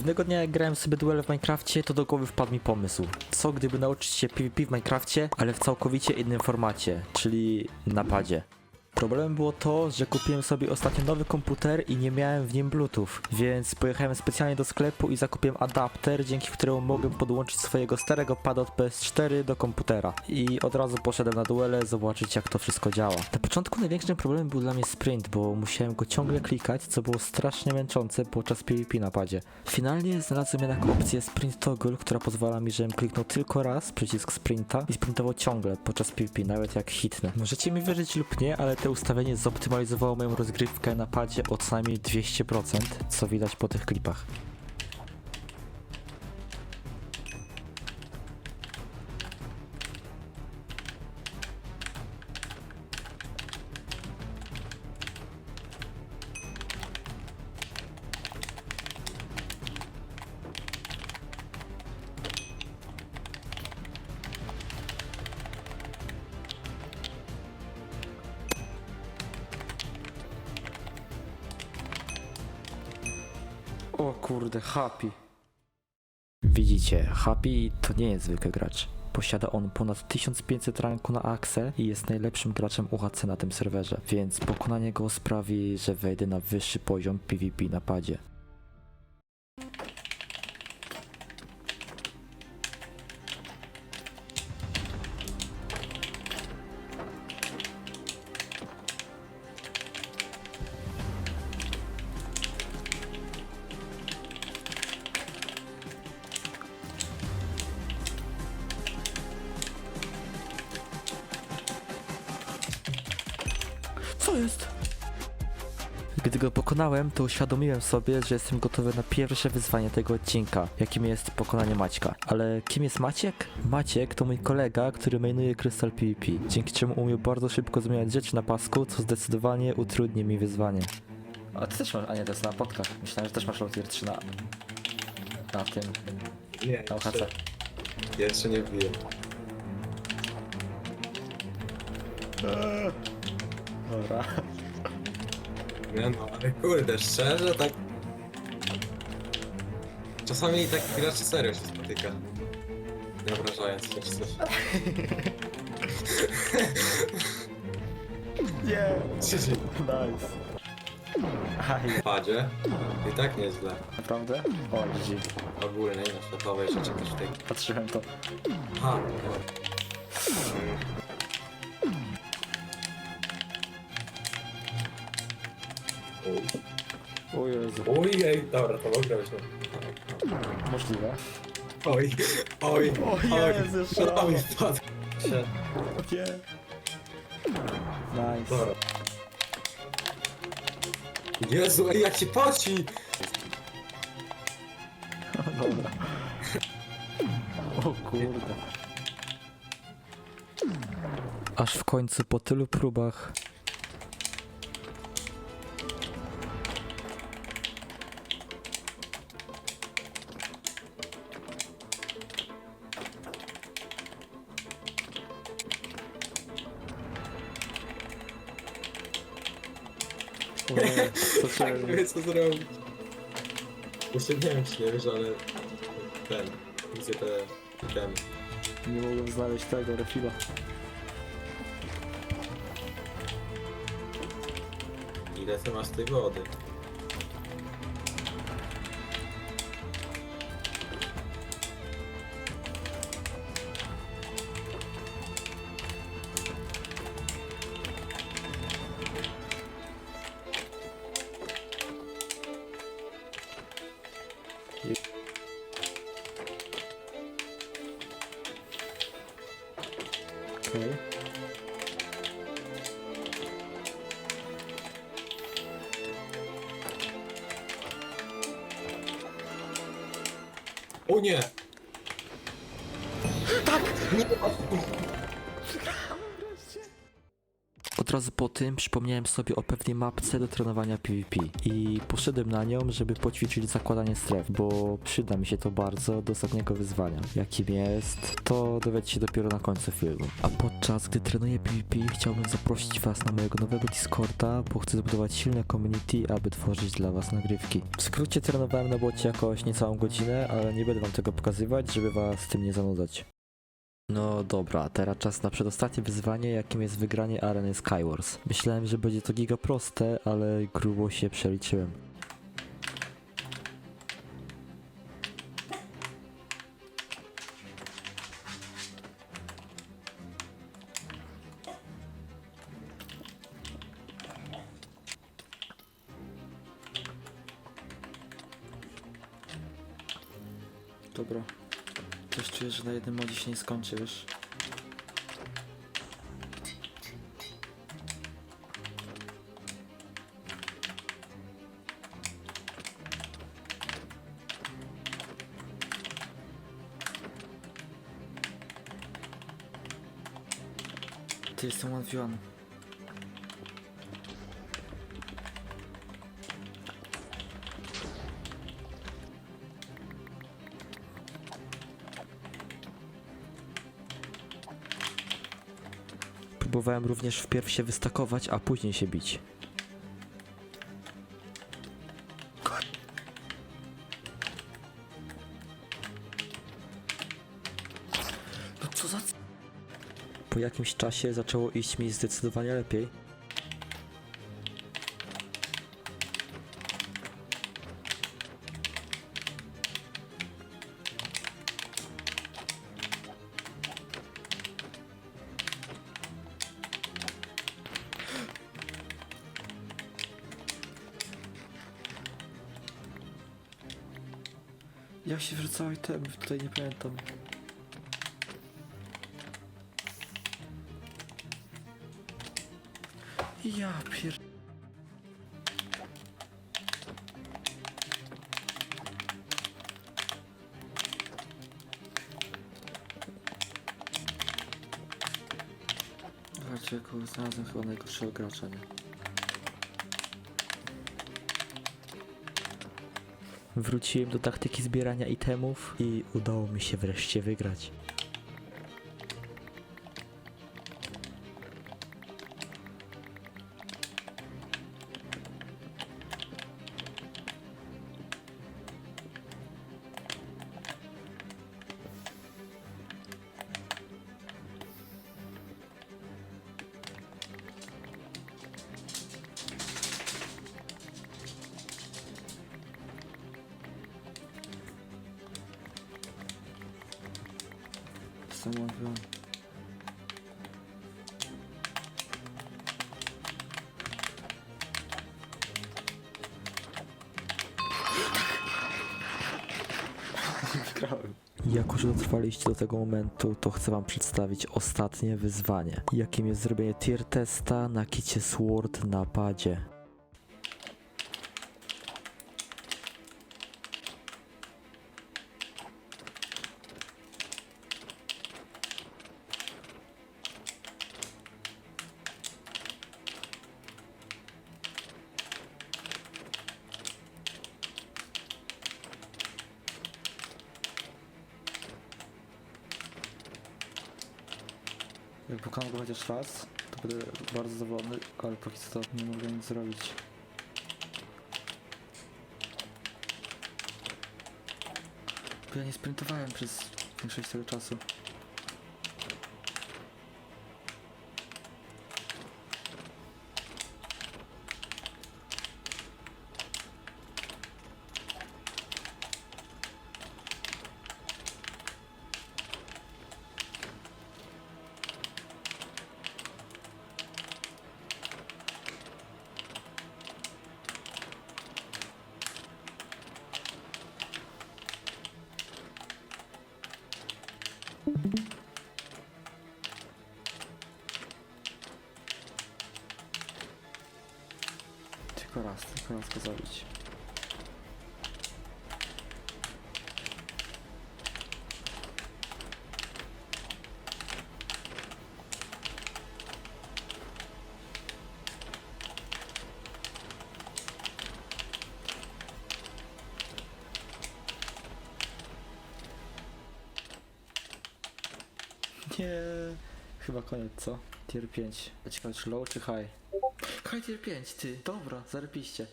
Pewnego dnia jak grałem sobie duele w Minecrafcie, to do głowy wpadł mi pomysł. Co gdyby nauczyć się PvP w Minecrafcie, ale w całkowicie innym formacie, czyli napadzie. Problemem było to, że kupiłem sobie ostatnio nowy komputer i nie miałem w nim Bluetooth, więc pojechałem specjalnie do sklepu i zakupiłem adapter, dzięki któremu mogłem podłączyć swojego starego pada od PS4 do komputera. I od razu poszedłem na duele zobaczyć jak to wszystko działa. Na początku największym problemem był dla mnie sprint, bo musiałem go ciągle klikać, co było strasznie męczące podczas PvP na padzie. Finalnie znalazłem jednak opcję sprint toggle, która pozwala mi, żebym kliknął tylko raz przycisk sprinta i sprintował ciągle podczas PvP, nawet jak hitnę. Możecie mi wierzyć lub nie, ale to ustawienie zoptymalizowało moją rozgrywkę na padzie o co najmniej 200%, co widać po tych klipach. Kurde, Happy. Widzicie, Happy to nie jest zwykły gracz. Posiada on ponad 1500 ranku na Axe i jest najlepszym graczem UHC na tym serwerze, więc pokonanie go sprawi, że wejdę na wyższy poziom PvP na Co jest? Gdy go pokonałem, to uświadomiłem sobie, że jestem gotowy na pierwsze wyzwanie tego odcinka, jakim jest pokonanie Maćka. Ale kim jest Maciek? Maciek to mój kolega, który mainuje Crystal PvP, dzięki czemu umie bardzo szybko zmieniać rzeczy na pasku, co zdecydowanie utrudni mi wyzwanie. A ty też masz, a nie, to jest na podkach. Myślałem, że też masz Lotier 3 na... na tym, Nie, na UHC. jeszcze, jeszcze nie wbiję. Dobra. Nie no, ale kurde, szczerze tak... Czasami tak gracz serio się spotyka. Nie obrażając się czy coś. Nie, Krzyży nice. Aj, w padzie. I tak nieźle. naprawdę? O, GG. Ogólnie, na światowej rzeczy też w tej... Patrzyłem to. Ha! O Jezu. Ojej, dobra, to mogę być. Możliwe. Oj, oj, O oj. Jezu, jeszcze Oj, raz. wpadł. Się, Nie. Nice. dobra. Jezu, ej, jak się poci! Dobra. O kurde. Aż w końcu po tylu próbach. Tak, nie wiem co zrobić. Jeszcze nie wiem, czy nie wiesz, ale... Ten, widzę te... ten... Nie mogłem znaleźć tego refila. Ile ty masz tej wody? O nie! Od razu po tym przypomniałem sobie o pewnej mapce do trenowania PvP i poszedłem na nią, żeby poćwiczyć zakładanie stref, bo przyda mi się to bardzo do ostatniego wyzwania. Jakim jest, to dowiecie się dopiero na końcu filmu. A podczas gdy trenuję PvP chciałbym zaprosić was na mojego nowego Discorda, bo chcę zbudować silne community, aby tworzyć dla was nagrywki. W skrócie trenowałem na bocie jakoś niecałą godzinę, ale nie będę wam tego pokazywać, żeby was tym nie zanudzać. No dobra, teraz czas na przedostatnie wyzwanie, jakim jest wygranie areny Skywars. Myślałem, że będzie to giga proste, ale grubo się przeliczyłem. Dobra. Coś czuję, że na jednym modzie się nie skończy, wiesz? Ty jestem one. Próbowałem również wpierw się wystakować, a później się bić. No. Po jakimś czasie zaczęło iść mi zdecydowanie lepiej. Jak się wrzucało item? Tutaj nie pamiętam. Ja pier... Zobaczcie, jaką znalazłem chyba najgorszego gracza, nie? Wróciłem do taktyki zbierania itemów i udało mi się wreszcie wygrać. Someone wrong. Wygrałem. Jako, że dotrwaliście do tego momentu, to chcę wam przedstawić ostatnie wyzwanie, jakim jest zrobienie tier testa na kicie Sword na padzie. Jak pokonam go chociaż raz, to będę bardzo zadowolony, ale póki co nie mogę nic zrobić. Bo ja nie sprintowałem przez większość tego czasu. Tylko raz, tylko raz go zabić. Nie, chyba koniec, co? Tier 5. Ciekawe, czy low, czy high? High tier 5, ty. Dobra, zarobiście.